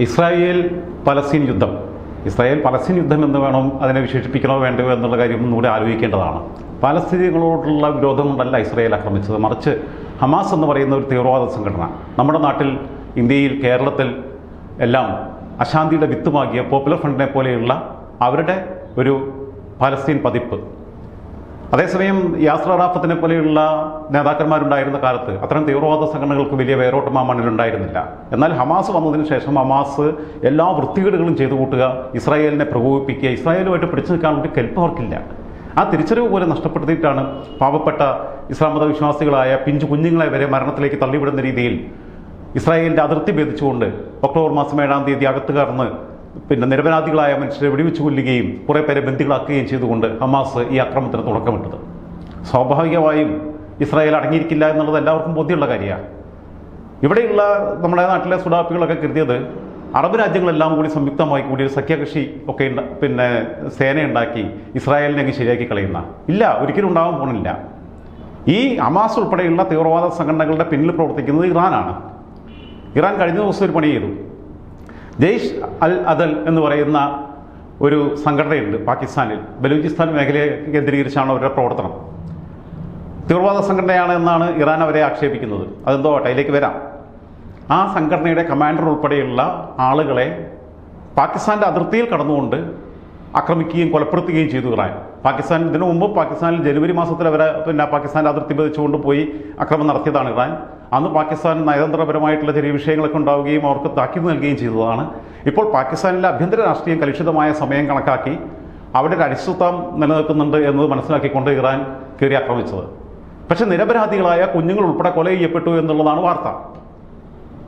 Israel Palestine യുദ്ധം. Israel Palestine യുദ്ധം എന്ന് വേണം അതിനെ വിശേഷിപ്പിക്കണോ വേണ്ടോ എന്നുള്ള കാര്യം ഒന്നുകൂടി ആലോചിക്കേണ്ടതാണ്. പാലസ്തീനികളോടുള്ള വിരോധം കൊണ്ടല്ല ഇസ്രായേൽ ആക്രമിച്ചത്. മറിച്ച് ഹമാസ് എന്ന് പറയുന്ന ഒരു തീവ്രവാദ സംഘടന നമ്മുടെ നാട്ടിൽ ഇന്ത്യയിൽ കേരളത്തിൽ എല്ലാം അശാന്തിയുടെ വിത്തുമാകിയ പോപ്പുലർ ഫ്രണ്ടിനെ പോലെയുള്ള അവരുടെ ഒരു പലസ്തീൻ പതിപ്പ് അതേസമയം യാസർ അറാഫത്തിനെ പോലെയുള്ള നേതാക്കന്മാരുണ്ടായിരുന്ന കാലത്ത് അത്തരം തീവ്രവാദ സംഘടനകൾക്ക് വലിയ വേരോട്ടം ആ മണ്ണിലുണ്ടായിരുന്നില്ല എന്നാൽ ഹമാസ് വന്നതിന് ശേഷം ഹമാസ് എല്ലാ വൃത്തികേടുകളും ചെയ്തു കൂട്ടുക ഇസ്രായേലിനെ പ്രകോപിപ്പിക്കുക ഇസ്രായേലുമായിട്ട് പിടിച്ചു നിൽക്കാൻ വേണ്ടി കെൽപ്പ് അവർക്കില്ല. ആ തിരിച്ചറിവ് പോലെ നഷ്ടപ്പെടുത്തിയിട്ടാണ് പാവപ്പെട്ട ഇസ്ലാം മത വിശ്വാസികളായ പിഞ്ചു കുഞ്ഞുങ്ങളെ വരെ മരണത്തിലേക്ക് തള്ളിവിടുന്ന രീതിയിൽ ഇസ്രായേലിന്റെ അതിർത്തി ഭേദിച്ചുകൊണ്ട് ഒക്ടോബർ മാസം ഏഴാം തീയതി അകത്ത് കടന്ന് പിന്നെ നിരപരാധികളായ മനുഷ്യരെ വെടിവെച്ച് കൊല്ലുകയും കുറേ പേരെ ബന്ദികളാക്കുകയും ചെയ്തുകൊണ്ട് ഹമാസ് ഈ അക്രമത്തിന് തുടക്കമിട്ടത്. സ്വാഭാവികമായും ഇസ്രായേൽ അടങ്ങിയിരിക്കില്ല എന്നുള്ളത് എല്ലാവർക്കും ബോധ്യമുള്ള കാര്യമാണ്. ഇവിടെയുള്ള നമ്മുടെ നാട്ടിലെ സുഡാപ്പികളൊക്കെ കരുതിയത് അറബ് രാജ്യങ്ങളെല്ലാം കൂടി സംയുക്തമായി കൂടി ഒരു സഖ്യകക്ഷി ഒക്കെ പിന്നെ സേനയുണ്ടാക്കി ഇസ്രായേലിനെ അങ്ങ് ശരിയാക്കി കളയുന്ന. ഇല്ല ഒരിക്കലും ഉണ്ടാകാൻ പോണില്ല. ഈ അമാസ് ഉൾപ്പെടെയുള്ള തീവ്രവാദ സംഘടനകളുടെ പിന്നിൽ പ്രവർത്തിക്കുന്നത് ഇറാനാണ്. ഇറാൻ കഴിഞ്ഞ ദിവസം ഒരു പണി ചെയ്തു. ജെയ്ഷ് അൽ അദൽ എന്ന് പറയുന്ന ഒരു സംഘടനയുണ്ട് പാകിസ്ഥാനിൽ. ബലൂചിസ്ഥാൻ മേഖലയെ കേന്ദ്രീകരിച്ചാണ് അവരുടെ പ്രവർത്തനം. തീവ്രവാദ സംഘടനയാണ് എന്നാണ് ഇറാൻ അവരെ ആക്ഷേപിക്കുന്നത്. അതെന്തോ അതിലേക്ക് വരാം. ആ സംഘടനയുടെ കമാൻഡർ ഉൾപ്പെടെയുള്ള ആളുകളെ പാകിസ്ഥാന്റെ അതിർത്തിയിൽ കടന്നുകൊണ്ട് ആക്രമിക്കുകയും കൊലപ്പെടുത്തുകയും ചെയ്തു ഇറാൻ. പാകിസ്ഥാൻ ഇതിനു മുമ്പ് പാകിസ്ഥാനിൽ ജനുവരി മാസത്തിൽ അവരെ പിന്നെ പാകിസ്ഥാന്റെ അതിർത്തി പതിച്ചുകൊണ്ട് പോയി ആക്രമണം നടത്തിയതാണ് ഇറാൻ. അന്ന് പാകിസ്ഥാൻ നയതന്ത്രപരമായിട്ടുള്ള ചെറിയ വിഷയങ്ങളൊക്കെ ഉണ്ടാവുകയും അവർക്ക് താക്കീത് നൽകുകയും ചെയ്തതാണ്. ഇപ്പോൾ പാകിസ്ഥാനിലെ ആഭ്യന്തര രാഷ്ട്രീയം കലുഷിതമായ സമയം കണക്കാക്കി അവിടെ ഒരു അനിശ്ചിതത്വം നിലനിൽക്കുന്നുണ്ട് എന്നത് മനസ്സിലാക്കിക്കൊണ്ട് ഇറാൻ കയറി ആക്രമിച്ചത്. പക്ഷെ നിരപരാധികളായ കുഞ്ഞുങ്ങൾ ഉൾപ്പെടെ കൊല ചെയ്യപ്പെട്ടു എന്നുള്ളതാണ് വാർത്ത.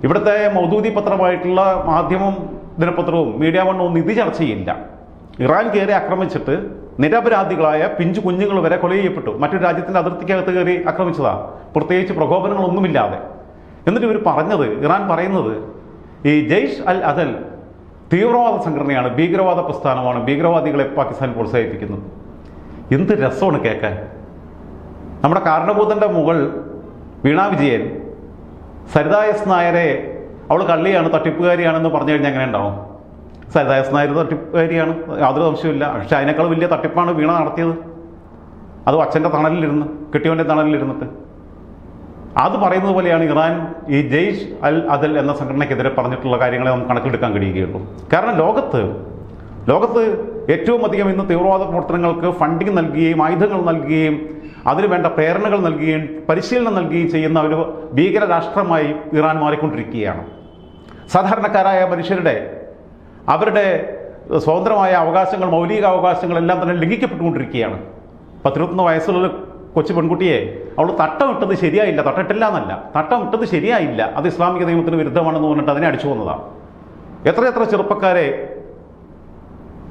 ഇവിടുത്തെ മൗദൂദി പത്രമായിട്ടുള്ള മാധ്യമം ദിനപത്രവും മീഡിയ വണ്ണവും നിധി ഇത് ചർച്ച ഇറാൻ കയറി ആക്രമിച്ചിട്ട് നിരപരാധികളായ പിഞ്ചു കുഞ്ഞുങ്ങൾ വരെ കൊല ചെയ്യപ്പെട്ടു. മറ്റൊരു രാജ്യത്തിന്റെ അതിർത്തിക്കകത്ത് കയറി ആക്രമിച്ചതാ. പ്രത്യേകിച്ച് പ്രകോപനങ്ങളൊന്നുമില്ലാതെ. എന്നിട്ട് ഇവർ പറഞ്ഞത് ഇറാൻ പറയുന്നത് ഈ ജെയ്ഷ് അൽ അദൽ തീവ്രവാദ സംഘടനയാണ് ഭീകരവാദ പ്രസ്ഥാനമാണ് ഭീകരവാദികളെ പാകിസ്ഥാൻ പ്രോത്സാഹിപ്പിക്കുന്നത്. എന്ത് രസമാണ് കേൾക്കാൻ. നമ്മുടെ കാരണഭൂതന്റെ മുകൾ വീണാ വിജയൻ സരിതായസ് നായരെ അവൾ കള്ളിയാണ് തട്ടിപ്പുകാരിയാണെന്ന് പറഞ്ഞു കഴിഞ്ഞാൽ എങ്ങനെ ഉണ്ടാവും? സരിത എസ് നായർ തട്ടിപ്പുകാരിയാണ് യാതൊരു സംശയമില്ല പക്ഷെ അതിനേക്കാൾ വലിയ തട്ടിപ്പാണ് വീണ നടത്തിയത്. അത് അച്ഛന്റെ തണലിലിരുന്ന് കെട്ടിയവന്റെ തണലിലിരുന്നിട്ട്. അത് പറയുന്നത് പോലെയാണ് ഇറാൻ ഈ ജെയ്ഷ് അൽ അദൽ എന്ന സംഘടനയ്ക്കെതിരെ പറഞ്ഞിട്ടുള്ള കാര്യങ്ങളെ നമുക്ക് കണക്കിലെടുക്കാൻ കഴിയുകയുള്ളൂ. കാരണം ലോകത്ത് ലോകത്ത് ഏറ്റവും അധികം ഇന്ന് തീവ്രവാദ പ്രവർത്തനങ്ങൾക്ക് ഫണ്ടിങ് നൽകുകയും ആയുധങ്ങൾ നൽകുകയും അതിനു വേണ്ട പ്രേരണകൾ നൽകുകയും പരിശീലനം നൽകുകയും ചെയ്യുന്ന ഒരു ഭീകര രാഷ്ട്രമായി ഇറാൻ മാറിക്കൊണ്ടിരിക്കുകയാണ്. സാധാരണക്കാരായ മനുഷ്യരുടെ അവരുടെ സ്വതന്ത്രമായ അവകാശങ്ങൾ മൗലിക അവകാശങ്ങളെല്ലാം തന്നെ ലംഘിക്കപ്പെട്ടുകൊണ്ടിരിക്കുകയാണ്. പത്തിരുപത്തൊന്ന് വയസ്സുള്ള കൊച്ചു പെൺകുട്ടിയെ അവൾ തട്ടം ഇട്ടത് ശരിയായില്ല. തട്ടിട്ടില്ല എന്നല്ല തട്ടം ഇട്ടത് ശരിയായില്ല. അത് ഇസ്ലാമിക നിയമത്തിന് വിരുദ്ധമാണെന്ന് പറഞ്ഞിട്ട് അതിനെ അടിച്ചു വന്നതാണ് എത്രയെത്ര എത്ര ചെറുപ്പക്കാരെ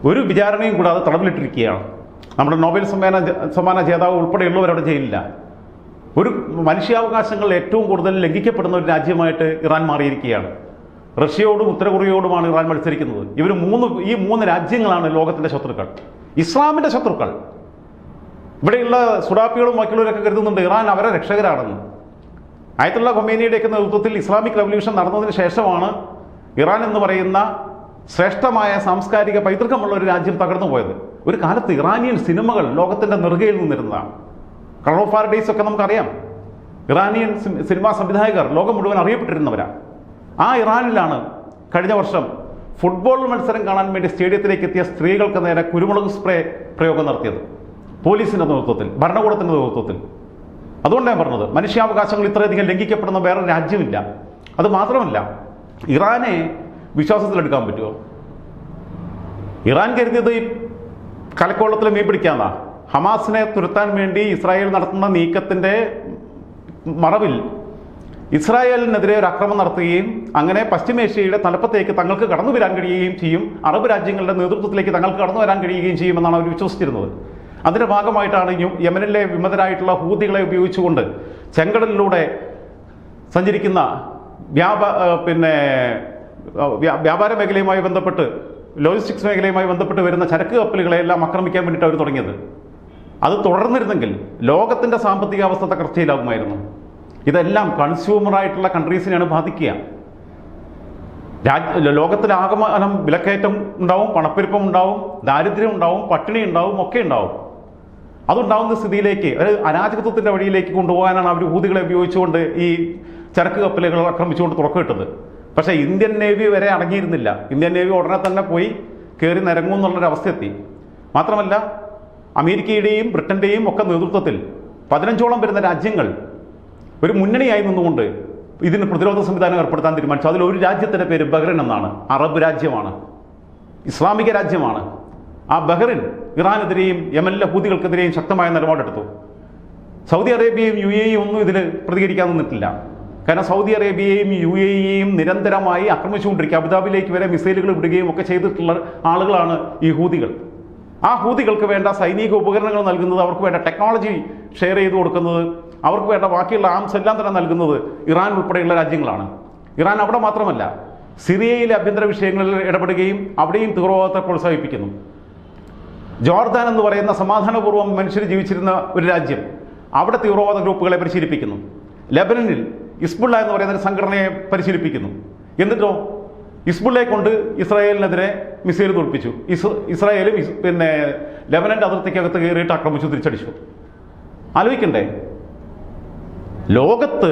ഒരു വിചാരണയും കൂടാതെ തടവിലിട്ടിരിക്കുകയാണ്. നമ്മുടെ നോബൽ സമ്മാന സമ്മാന ജേതാവ് ഉൾപ്പെടെയുള്ളവരവിടെ ജയിലില്ല. ഒരു മനുഷ്യാവകാശങ്ങൾ ഏറ്റവും കൂടുതൽ ലംഘിക്കപ്പെടുന്ന ഒരു രാജ്യമായിട്ട് ഇറാൻ മാറിയിരിക്കുകയാണ്. റഷ്യയോടും ഉത്തരകൊറിയയോടുമാണ് ഇറാൻ മത്സരിക്കുന്നത്. ഇവർ മൂന്ന് ഈ മൂന്ന് രാജ്യങ്ങളാണ് ലോകത്തിന്റെ ശത്രുക്കൾ. ഇസ്ലാമിന്റെ ശത്രുക്കൾ. ഇവിടെയുള്ള സുഡാപ്പികളും ബാക്കിയുള്ളവരൊക്കെ കരുതുന്നുണ്ട് ഇറാൻ അവരെ രക്ഷകരാണെന്ന്. ആയത്തുള്ള കൊമേനിയുടെയൊക്കെ നേതൃത്വത്തിൽ ഇസ്ലാമിക് റവല്യൂഷൻ നടന്നതിന് ശേഷമാണ് ഇറാൻ എന്ന് പറയുന്ന ശ്രേഷ്ഠമായ സാംസ്കാരിക പൈതൃകമുള്ള ഒരു രാജ്യം തകർന്നു പോയത്. ഒരു കാലത്ത് ഇറാനിയൻ സിനിമകൾ ലോകത്തിന്റെ നെറുകയിൽ നിന്നിരുന്നതാണ്. ഓഫ് പാരഡൈസ് ഒക്കെ നമുക്കറിയാം. ഇറാനിയൻ സിനിമാ സംവിധായകർ ലോകം മുഴുവൻ അറിയപ്പെട്ടിരുന്നവരാണ്. ആ ഇറാനിലാണ് കഴിഞ്ഞ വർഷം ഫുട്ബോൾ മത്സരം കാണാൻ വേണ്ടി സ്റ്റേഡിയത്തിലേക്ക് എത്തിയ സ്ത്രീകൾക്ക് നേരെ കുരുമുളക് സ്പ്രേ പ്രയോഗം നടത്തിയത്. പോലീസിന്റെ നേതൃത്വത്തിൽ ഭരണകൂടത്തിന്റെ നേതൃത്വത്തിൽ. അതുകൊണ്ടാണ് പറഞ്ഞത് മനുഷ്യാവകാശങ്ങൾ ഇത്രയധികം ലംഘിക്കപ്പെടുന്ന വേറെ രാജ്യമില്ല. അത് മാത്രമല്ല ഇറാനെ വിശ്വാസത്തിലെടുക്കാൻ പറ്റുമോ? ഇറാൻ കരുതിയത് കലക്കോളത്തിൽ മീൻ പിടിക്കാന്നാ. ഹമാസിനെ തുരത്താൻ വേണ്ടി ഇസ്രായേൽ നടത്തുന്ന നീക്കത്തിന്റെ മറവിൽ ഇസ്രായേലിനെതിരെ ഒരു ആക്രമണം നടത്തുകയും അങ്ങനെ പശ്ചിമേഷ്യയുടെ തലപ്പത്തേക്ക് തങ്ങൾക്ക് കടന്നു വരാൻ കഴിയുകയും ചെയ്യും. അറബ് രാജ്യങ്ങളുടെ നേതൃത്വത്തിലേക്ക് തങ്ങൾക്ക് കടന്നു വരാൻ കഴിയുകയും ചെയ്യുമെന്നാണ് അവർ വിശ്വസിച്ചിരുന്നത്. അതിന്റെ ഭാഗമായിട്ടാണ് യമനിലെ വിമതരായിട്ടുള്ള ഹൂതികളെ ഉപയോഗിച്ചുകൊണ്ട് ചെങ്കടലിലൂടെ സഞ്ചരിക്കുന്ന വ്യാപ പിന്നെ വ്യാപാര മേഖലയുമായി ബന്ധപ്പെട്ട് ലോജിസ്റ്റിക്സ് മേഖലയുമായി ബന്ധപ്പെട്ട് വരുന്ന ചരക്ക് കപ്പലുകളെല്ലാം ആക്രമിക്കാൻ വേണ്ടിയിട്ട് അവർ തുടങ്ങിയത്. അത് തുടർന്നിരുന്നെങ്കിൽ ലോകത്തിന്റെ സാമ്പത്തിക അവസ്ഥ തകർച്ചയിലാകുമായിരുന്നു. ഇതെല്ലാം കൺസ്യൂമറായിട്ടുള്ള കൺട്രീസിനെയാണ് ബാധിക്കുക. രാജ്യ ലോകത്തിലാകമാനം വിലക്കയറ്റം ഉണ്ടാവും പണപ്പെരുപ്പം ഉണ്ടാവും ദാരിദ്ര്യം ഉണ്ടാവും പട്ടിണി ഉണ്ടാവും ഒക്കെ ഉണ്ടാവും. അതുണ്ടാവുന്ന സ്ഥിതിയിലേക്ക് ഒരു അരാജകത്വത്തിന്റെ വഴിയിലേക്ക് കൊണ്ടുപോകാനാണ് അവർ ഊതികളെ ഉപയോഗിച്ചുകൊണ്ട് ഈ ചരക്ക് കപ്പലുകൾ ആക്രമിച്ചുകൊണ്ട് തുറക്കിട്ടത് പക്ഷേ ഇന്ത്യൻ നേവി വരെ അടങ്ങിയിരുന്നില്ല. ഇന്ത്യൻ നേവി ഉടനെ തന്നെ പോയി കയറി നിരങ്ങും എന്നുള്ളൊരവസ്ഥ എത്തി മാത്രമല്ല അമേരിക്കയുടെയും ബ്രിട്ടന്റെയും ഒക്കെ നേതൃത്വത്തിൽ പതിനഞ്ചോളം വരുന്ന രാജ്യങ്ങൾ ഒരു മുന്നണിയായി നിന്നുകൊണ്ട് ഇതിന് പ്രതിരോധ സംവിധാനം ഏർപ്പെടുത്താൻ തീരുമാനിച്ചു. അതിൽ ഒരു രാജ്യത്തിന്റെ പേര് ബഹ്റിൻ എന്നാണ്. അറബ് രാജ്യമാണ്. ഇസ്ലാമിക രാജ്യമാണ്. ആ ബഹ്റിൻ ഇറാനെതിരെയും യമനിലെ ഹൂതികൾക്കെതിരെയും ശക്തമായ നിലപാടെടുത്തു. സൗദി അറേബ്യയും യു എ ഒന്നും ഇതിന് പ്രതികരിക്കാൻ നിന്നിട്ടില്ല. കാരണം സൗദി അറേബ്യയെയും യു എ ഇയെയും നിരന്തരമായി ആക്രമിച്ചുകൊണ്ടിരിക്കുക. അബുദാബിയിലേക്ക് വരെ മിസൈലുകൾ വിടുകയും ഒക്കെ ചെയ്തിട്ടുള്ള ആളുകളാണ് ഈ ഹൂതികൾ. ആ ഹൂതികൾക്ക് വേണ്ട സൈനിക ഉപകരണങ്ങൾ നൽകുന്നത് അവർക്ക് വേണ്ട ടെക്നോളജി ഷെയർ ചെയ്ത് കൊടുക്കുന്നത് അവർക്ക് വേണ്ട ബാക്കിയുള്ള ആംസ് എല്ലാം തന്നെ നൽകുന്നത് ഇറാൻ ഉൾപ്പെടെയുള്ള രാജ്യങ്ങളാണ്. ഇറാൻ അവിടെ മാത്രമല്ല സിറിയയിലെ ആഭ്യന്തര വിഷയങ്ങളിൽ ഇടപെടുകയും അവിടെയും തീവ്രവാദത്തെ പ്രോത്സാഹിപ്പിക്കുന്നു. ജോർദാൻ എന്ന് പറയുന്ന സമാധാനപൂർവം മനുഷ്യർ ജീവിച്ചിരുന്ന ഒരു രാജ്യം അവിടെ തീവ്രവാദ ഗ്രൂപ്പുകളെ പരിശീലിപ്പിക്കുന്നു. ലെബനനിൽ ഇസ്ബുള്ള എന്ന് പറയുന്ന ഒരു സംഘടനയെ പരിശീലിപ്പിക്കുന്നു. എന്നിട്ടോ ഇസ്ബുള്ളയെ കൊണ്ട് ഇസ്രായേലിനെതിരെ മിസൈൽ തോൽപ്പിച്ചു. ഇസ് ഇസ്രായേലും പിന്നെ ലെബനന്റെ അതിർത്തിക്കകത്ത് കയറിയിട്ട് ആക്രമിച്ചു തിരിച്ചടിച്ചു. ആലോചിക്കണ്ടേ? ലോകത്ത്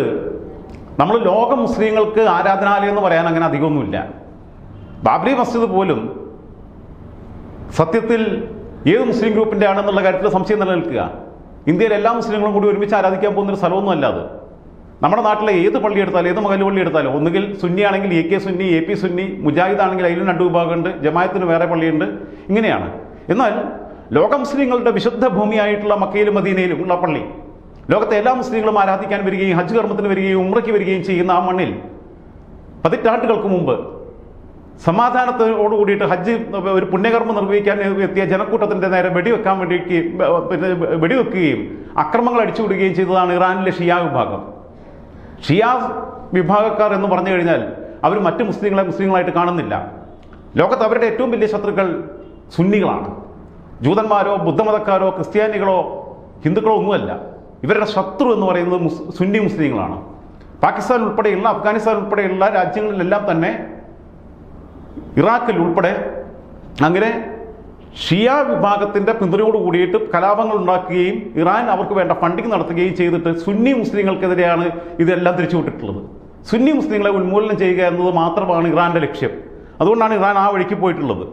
നമ്മൾ ലോക മുസ്ലിങ്ങൾക്ക് ആരാധനാലയം എന്ന് പറയാൻ അങ്ങനെ അധികമൊന്നുമില്ല. ബാബരി മസ്ജിദ് പോലും സത്യത്തിൽ ഏത് മുസ്ലിം ഗ്രൂപ്പിന്റെ ആണെന്നുള്ള കാര്യത്തിൽ സംശയം നിലനിൽക്കുക. ഇന്ത്യയിലെ എല്ലാ മുസ്ലിങ്ങളും കൂടി ഒരുമിച്ച് ആരാധിക്കാൻ പോകുന്നൊരു സ്ഥലമൊന്നും അല്ല അത്. നമ്മുടെ നാട്ടിലെ ഏത് പള്ളി എടുത്താലും ഏത് മകൽ പള്ളി എടുത്താലും ഒന്നുകിൽ സുന്നി ആണെങ്കിൽ എ കെ സുന്നി എ പി സുന്നി മുജാഹിദ് ആണെങ്കിൽ അതിലും രണ്ട് വിഭാഗമുണ്ട് ജമായത്തിന് വേറെ പള്ളിയുണ്ട്. ഇങ്ങനെയാണ്. എന്നാൽ ലോക മുസ്ലിങ്ങളുടെ വിശുദ്ധ ഭൂമിയായിട്ടുള്ള മക്കയിലും മദീനയിലും ഉള്ള പള്ളി ലോകത്തെ എല്ലാ മുസ്ലിങ്ങളും ആരാധിക്കാൻ വരികയും ഹജ്ജ് കർമ്മത്തിന് വരികയും ഉമ്രയ്ക്ക് വരികയും ചെയ്യുന്ന ആ മണ്ണിൽ പതിറ്റാണ്ടുകൾക്ക് മുമ്പ് സമാധാനത്തോടു കൂടിയിട്ട് ഹജ്ജ് ഒരു പുണ്യകർമ്മം നിർവഹിക്കാൻ എത്തിയ ജനക്കൂട്ടത്തിന്റെ നേരെ വെടിവെക്കാൻ വേണ്ടി പിന്നെ വെടിവെക്കുകയും അക്രമങ്ങൾ അടിച്ചുവിടുകയും ചെയ്തതാണ് ഇറാനിലെ ഷിയാ വിഭാഗം. ഷിയാ വിഭാഗക്കാർ എന്ന് പറഞ്ഞു കഴിഞ്ഞാൽ അവർ മറ്റ് മുസ്ലിങ്ങളെ മുസ്ലിങ്ങളായിട്ട് കാണുന്നില്ല. ലോകത്ത് അവരുടെ ഏറ്റവും വലിയ ശത്രുക്കൾ സുന്നികളാണ്. ജൂതന്മാരോ ബുദ്ധമതക്കാരോ ക്രിസ്ത്യാനികളോ ഹിന്ദുക്കളോ ഒന്നുമല്ല. ഇവരുടെ ശത്രു എന്ന് പറയുന്നത് സുന്നി മുസ്ലിങ്ങളാണ്. പാകിസ്ഥാൻ ഉൾപ്പെടെയുള്ള അഫ്ഗാനിസ്ഥാൻ ഉൾപ്പെടെയുള്ള രാജ്യങ്ങളിലെല്ലാം തന്നെ ഇറാഖിൽ ഉൾപ്പെടെ അങ്ങനെ ഷിയ വിഭാഗത്തിന്റെ പിന്തുണയോട് കൂടിയിട്ട് കലാപങ്ങൾ ഉണ്ടാക്കുകയും ഇറാൻ അവർക്ക് വേണ്ട ഫണ്ടിങ് നടത്തുകയും ചെയ്തിട്ട് സുന്നി മുസ്ലിങ്ങൾക്കെതിരെയാണ് ഇതെല്ലാം തിരിച്ചുവിട്ടിട്ടുള്ളത്. സുന്നി മുസ്ലിങ്ങളെ ഉന്മൂലനം ചെയ്യുക എന്നത് മാത്രമാണ് ഇറാന്റെ ലക്ഷ്യം. അതുകൊണ്ടാണ് ഇറാൻ ആ വഴിക്ക് പോയിട്ടുള്ളത്.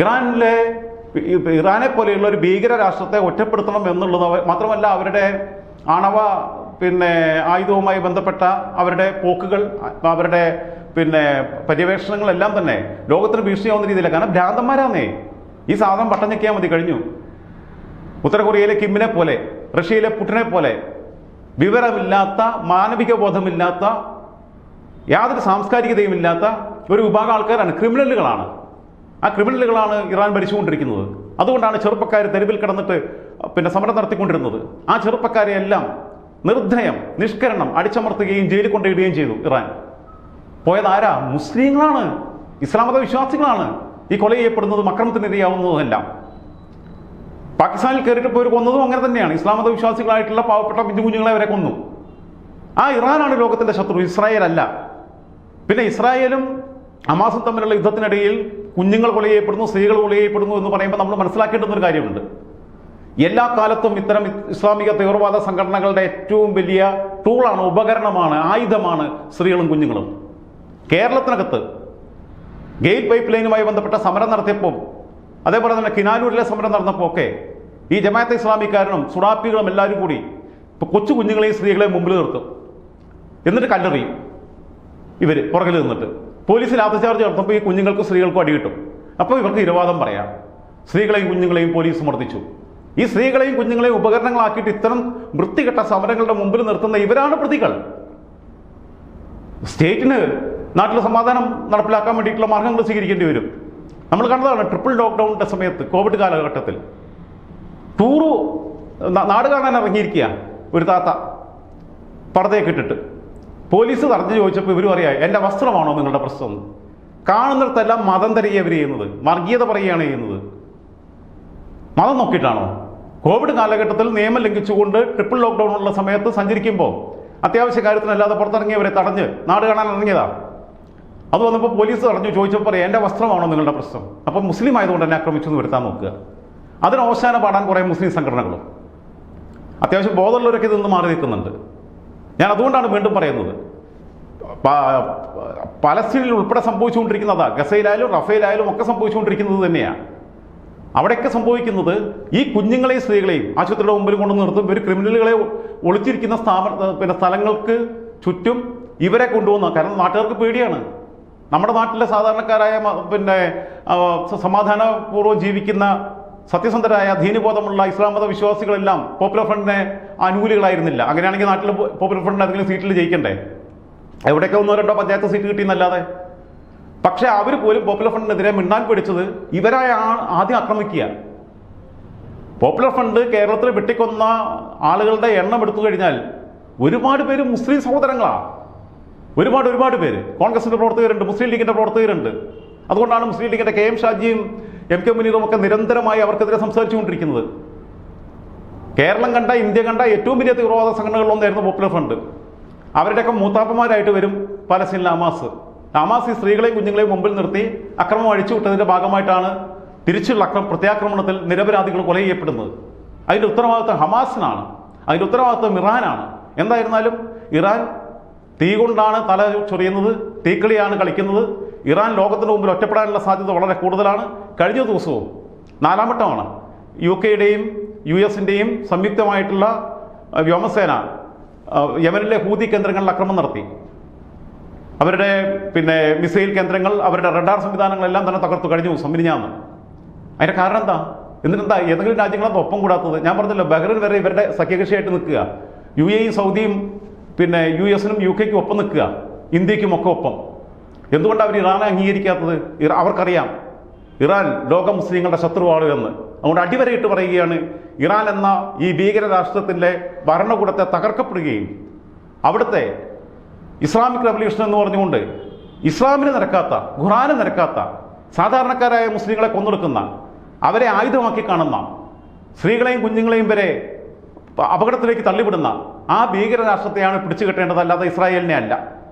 ഇറാനിലെ ഇറാനെ പോലെയുള്ള ഒരു ഭീകര രാഷ്ട്രത്തെ ഒറ്റപ്പെടുത്തണം എന്നുള്ളത് മാത്രമല്ല അവരുടെ ആണവ പിന്നെ ആയുധവുമായി ബന്ധപ്പെട്ട അവരുടെ പോക്കുകൾ അവരുടെ പിന്നെ പര്യവേഷണങ്ങളെല്ലാം തന്നെ ലോകത്തിന് ഭീഷണിയാവുന്ന രീതിയിലാണ്. കാരണം ഭ്രാന്തന്മാരാന്നേ. ഈ സാധനം പട്ടം മതി കഴിഞ്ഞു. ഉത്തര കൊറിയയിലെ കിമ്മിനെ പോലെ റഷ്യയിലെ പുട്ടിനെ പോലെ വിവരമില്ലാത്ത മാനവിക ബോധമില്ലാത്ത യാതൊരു സാംസ്കാരികതയുമില്ലാത്ത ഒരു വിഭാഗം ആൾക്കാരാണ് ക്രിമിനലുകളാണ്. ആ ക്രിമിനലുകളാണ് ഇറാൻ ഭരിച്ചുകൊണ്ടിരിക്കുന്നത്. അതുകൊണ്ടാണ് ചെറുപ്പക്കാർ തെരുവിൽ കിടന്നിട്ട് പിന്നെ സമരം നടത്തിക്കൊണ്ടിരുന്നത്. ആ ചെറുപ്പക്കാരെ എല്ലാം നിർദ്ധയം നിഷ്കരണം അടിച്ചമർത്തുകയും ജയിലിൽ കൊണ്ടിടുകയും ചെയ്തു ഇറാൻ. പോയത് ആരാ? മുസ്ലിങ്ങളാണ്. ഇസ്ലാമത വിശ്വാസികളാണ്. ഈ കൊല ചെയ്യപ്പെടുന്നതും അക്രമത്തിനിരയാവുന്നതുമെല്ലാം പാകിസ്ഥാനിൽ കയറിയിട്ട് പോയി കൊന്നതും അങ്ങനെ തന്നെയാണ്. ഇസ്ലാം മത വിശ്വാസികളായിട്ടുള്ള പാവപ്പെട്ട പിഞ്ചു കുഞ്ഞുങ്ങളെ വരെ കൊന്നു. ആ ഇറാനാണ് ലോകത്തിന്റെ ശത്രു. ഇസ്രായേൽ അല്ല. പിന്നെ ഇസ്രായേലും ഹമാസും തമ്മിലുള്ള യുദ്ധത്തിനിടയിൽ കുഞ്ഞുങ്ങൾ കൊല ചെയ്യപ്പെടുന്നു സ്ത്രീകൾ കൊല ചെയ്യപ്പെടുന്നു എന്ന് പറയുമ്പോൾ നമ്മൾ മനസ്സിലാക്കേണ്ടുന്ന ഒരു കാര്യമുണ്ട്. എല്ലാ കാലത്തും ഇത്തരം ഇസ്ലാമിക തീവ്രവാദ സംഘടനകളുടെ ഏറ്റവും വലിയ ടൂളാണ് ഉപകരണമാണ് ആയുധമാണ് സ്ത്രീകളും കുഞ്ഞുങ്ങളും. കേരളത്തിനകത്ത് ഗെയിൽ പൈപ്പ് ലൈനുമായി ബന്ധപ്പെട്ട സമരം നടത്തിയപ്പോൾ അതേപോലെ തന്നെ കിനാലൂരിലെ സമരം നടന്നപ്പോൾ ഒക്കെ ഈ ജമാഅത്തെ ഇസ്ലാമിക്കാരനും സുഡാപ്പികളും എല്ലാവരും കൂടി ഇപ്പോൾ കൊച്ചു കുഞ്ഞുങ്ങളെയും സ്ത്രീകളെയും മുമ്പിൽ നിർത്തും. എന്നിട്ട് കല്ലെറിയും. ഇവർ പുറകിൽ നിന്നിട്ട്. പോലീസിൽ ലാത്തിചാർജ് നടത്തുമ്പോൾ ഈ കുഞ്ഞുങ്ങൾക്കും സ്ത്രീകൾക്കും അടി കിട്ടും. അപ്പോൾ ഇവർക്ക് ഇരവാദം പറയാം. സ്ത്രീകളെയും കുഞ്ഞുങ്ങളെയും പോലീസ് മർദ്ദിച്ചു ഈ സ്ത്രീകളെയും കുഞ്ഞുങ്ങളെയും ഉപകരണങ്ങളാക്കിയിട്ട് ഇത്തരം വൃത്തികെട്ട സമരങ്ങളുടെ മുമ്പിൽ നിർത്തുന്ന ഇവരാണ് പ്രതികൾ. സ്റ്റേറ്റിന് നാട്ടിൽ സമാധാനം നടപ്പിലാക്കാൻ വേണ്ടിയിട്ടുള്ള മാർഗങ്ങൾ സ്വീകരിക്കേണ്ടി വരും. നമ്മൾ കണ്ടതാണ് ട്രിപ്പിൾ ലോക്ക്ഡൗണിന്റെ സമയത്ത് കോവിഡ് കാലഘട്ടത്തിൽ. ടൂറു നാട് കാണാൻ ഇറങ്ങിയിരിക്കുക ഒരു താത്ത പർദ്ദയൊക്കെ ഇട്ടിട്ട്. പോലീസ് തടഞ്ഞു ചോദിച്ചപ്പോൾ ഇവർ പറയാം എന്റെ വസ്ത്രമാണോ നിങ്ങളുടെ പ്രശ്നം? എന്ന്?" കാണുന്നിടത്തെല്ലാം മതം തരികയാണ് ഇവർ ചെയ്യുന്നത്. വർഗീയത പറയുകയാണ് ചെയ്യുന്നത്. മതം നോക്കിയിട്ടാണോ? കോവിഡ് കാലഘട്ടത്തിൽ നിയമം ലംഘിച്ചുകൊണ്ട് ട്രിപ്പിൾ ലോക്ക്ഡൗൺ ഉള്ള സമയത്ത് സഞ്ചരിക്കുമ്പോൾ അത്യാവശ്യ കാര്യത്തിനല്ലാതെ പുറത്തിറങ്ങിയവരെ തടഞ്ഞ് നാട് കാണാൻ ഇറങ്ങിയതാ. അത് വന്നപ്പോൾ പോലീസ് പറഞ്ഞു ചോദിച്ചപ്പോൾ പറയാം എന്റെ വസ്ത്രമാണോ നിങ്ങളുടെ പ്രശ്നം? അപ്പോൾ മുസ്ലിം ആയതുകൊണ്ട് എന്നെ ആക്രമിച്ചു എന്ന് വരുത്താൻ നോക്കുക. അതിന് അവസാനം പാടാൻ കുറേ മുസ്ലിം സംഘടനകളും. അത്യാവശ്യം ബോധമുള്ളവരൊക്കെ ഇതിൽ നിന്ന് മാറി നിൽക്കുന്നുണ്ട്. ഞാൻ അതുകൊണ്ടാണ് വീണ്ടും പറയുന്നത്. പലസ്തീനിൽ ഉൾപ്പെടെ സംഭവിച്ചുകൊണ്ടിരിക്കുന്നതാ ഗസയിലായാലും റഫേലായാലും ഒക്കെ സംഭവിച്ചുകൊണ്ടിരിക്കുന്നത് തന്നെയാണ് അവിടെയൊക്കെ സംഭവിക്കുന്നത് ഈ കുഞ്ഞുങ്ങളെയും സ്ത്രീകളെയും ആശുപത്രിയുടെ മുമ്പിൽ കൊണ്ടു നിർത്തും. ഇവർ ക്രിമിനലുകളെ ഒളിച്ചിരിക്കുന്ന സ്ഥാപന പിന്നെ സ്ഥലങ്ങൾക്ക് ചുറ്റും ഇവരെ കൊണ്ടുപോകുന്ന കാരണം നാട്ടുകാർക്ക് പേടിയാണ്. നമ്മുടെ നാട്ടിലെ സാധാരണക്കാരായ പിന്നെ സമാധാനപൂർവം ജീവിക്കുന്ന സത്യസന്ധരായ ധീനബോധമുള്ള ഇസ്ലാം മത വിശ്വാസികളെല്ലാം പോപ്പുലർ ഫ്രണ്ടിനെ അനുകൂലികളായിരുന്നില്ല അങ്ങനെയാണെങ്കിൽ നാട്ടിൽ പോപ്പുലർ ഫ്രണ്ടിന് ഏതെങ്കിലും സീറ്റിൽ ജയിക്കണ്ടേ? എവിടെയൊക്കെ ഒന്നോ രണ്ടോ പഞ്ചായത്ത് സീറ്റ് കിട്ടിയെന്നല്ലാതെ. പക്ഷേ അവർ പോലും പോപ്പുലർ ഫ്രണ്ടിനെതിരെ മിണ്ടാൻ പിടിച്ചത് ഇവരായ ആദ്യം ആക്രമിക്കുക. പോപ്പുലർ ഫ്രണ്ട് കേരളത്തിൽ വെട്ടിക്കൊന്ന ആളുകളുടെ എണ്ണം എടുത്തു കഴിഞ്ഞാൽ ഒരുപാട് പേര് മുസ്ലിം സഹോദരങ്ങളാണ് ഒരുപാട് ഒരുപാട് പേര്. കോൺഗ്രസിന്റെ പ്രവർത്തകരുണ്ട് മുസ്ലിം ലീഗിന്റെ പ്രവർത്തകരുണ്ട്. അതുകൊണ്ടാണ് മുസ്ലിം ലീഗിന്റെ കെ എം ഷാജിയും എം കെ മുനീറും ഒക്കെ നിരന്തരമായി അവർക്കെതിരെ സംസാരിച്ചുകൊണ്ടിരിക്കുന്നത്. കേരളം കണ്ട ഇന്ത്യ കണ്ട ഏറ്റവും വലിയ തീവ്രവാദ സംഘടനകളിലൊന്നായിരുന്നു പോപ്പുലർ ഫ്രണ്ട് അവരുടെയൊക്കെ മൂത്താപ്പന്മാരായിട്ട് വരും പലസ്തീനിലെ ഹമാസ് ഹമാസ് ഈ സ്ത്രീകളെയും കുഞ്ഞുങ്ങളെയും മുമ്പിൽ നിർത്തി അക്രമം അഴിച്ചുവിട്ടതിന്റെ ഭാഗമായിട്ടാണ് തിരിച്ചുള്ള അക്രമ പ്രത്യാക്രമണത്തിൽ നിരപരാധികൾ കൊല ചെയ്യപ്പെടുന്നത്. അതിന്റെ ഉത്തരവാദിത്വം ഹമാസിനാണ് അതിന്റെ ഉത്തരവാദിത്വം ഇറാനാണ്. എന്തായിരുന്നാലും ഇറാൻ തീ കൊണ്ടാണ് തല ചൊറിയുന്നത് തീക്കളിയാണ് കളിക്കുന്നത്. ഇറാൻ ലോകത്തിന് മുമ്പിൽ ഒറ്റപ്പെടാനുള്ള സാധ്യത വളരെ കൂടുതലാണ്. കഴിഞ്ഞ ദിവസവും നാലാം വട്ടമാണ് യു കെയുടെയും യു എസിന്റെയും സംയുക്തമായിട്ടുള്ള വ്യോമസേന യമനിലെ ഹൂതി കേന്ദ്രങ്ങളിൽ അക്രമം നടത്തി. അവരുടെ പിന്നെ മിസൈൽ കേന്ദ്രങ്ങൾ അവരുടെ റഡാർ സംവിധാനങ്ങളെല്ലാം തന്നെ തകർത്തു കഴിഞ്ഞ ദിവസം മിനിഞ്ഞാന്ന്. അതിന്റെ കാരണം എന്താ? എന്നിട്ടെന്താ? ഏതെങ്കിലും രാജ്യങ്ങളൊന്നും ഒപ്പം കൂടാത്തത്? ഞാൻ പറഞ്ഞല്ലോ ബഹ്റിൻ വരെ ഇവരുടെ സഖ്യകക്ഷിയായിട്ട് നിൽക്കുക. യു എയും സൗദിയും പിന്നെ യു എസിനും യു കെക്കും ഒപ്പം നിൽക്കുക. ഇന്ത്യക്കും ഒക്കെ ഒപ്പം. എന്തുകൊണ്ടാണ് അവർ ഇറാനെ അംഗീകരിക്കാത്തത്? അവർക്കറിയാം. ഇറാൻ ലോക മുസ്ലിങ്ങളുടെ ശത്രുവാണ് എന്ന്. അതുകൊണ്ട് അടിവരയിട്ട് പറയുകയാണ് ഇറാൻ എന്ന ഈ ഭീകര രാഷ്ട്രത്തിന്റെ ഭരണകൂടത്തെ തകർക്കപ്പെടുകയും അവിടുത്തെ ഇസ്ലാമിക് റവല്യൂഷൻ എന്ന് പറഞ്ഞുകൊണ്ട് ഇസ്ലാമിന് നിരക്കാത്ത ഖുറാന് നിരക്കാത്ത സാധാരണക്കാരായ മുസ്ലിങ്ങളെ കൊന്നൊടുക്കുന്ന അവരെ ആയുധമാക്കി കാണുന്ന സ്ത്രീകളെയും കുഞ്ഞുങ്ങളെയും വരെ അപകടത്തിലേക്ക് തള്ളിവിടുന്ന ആ ഭീകര രാഷ്ട്രത്തെയാണ് പിടിച്ചു കെട്ടേണ്ടത് അല്ലാതെ ഇസ്രായേലിനെ അല്ല.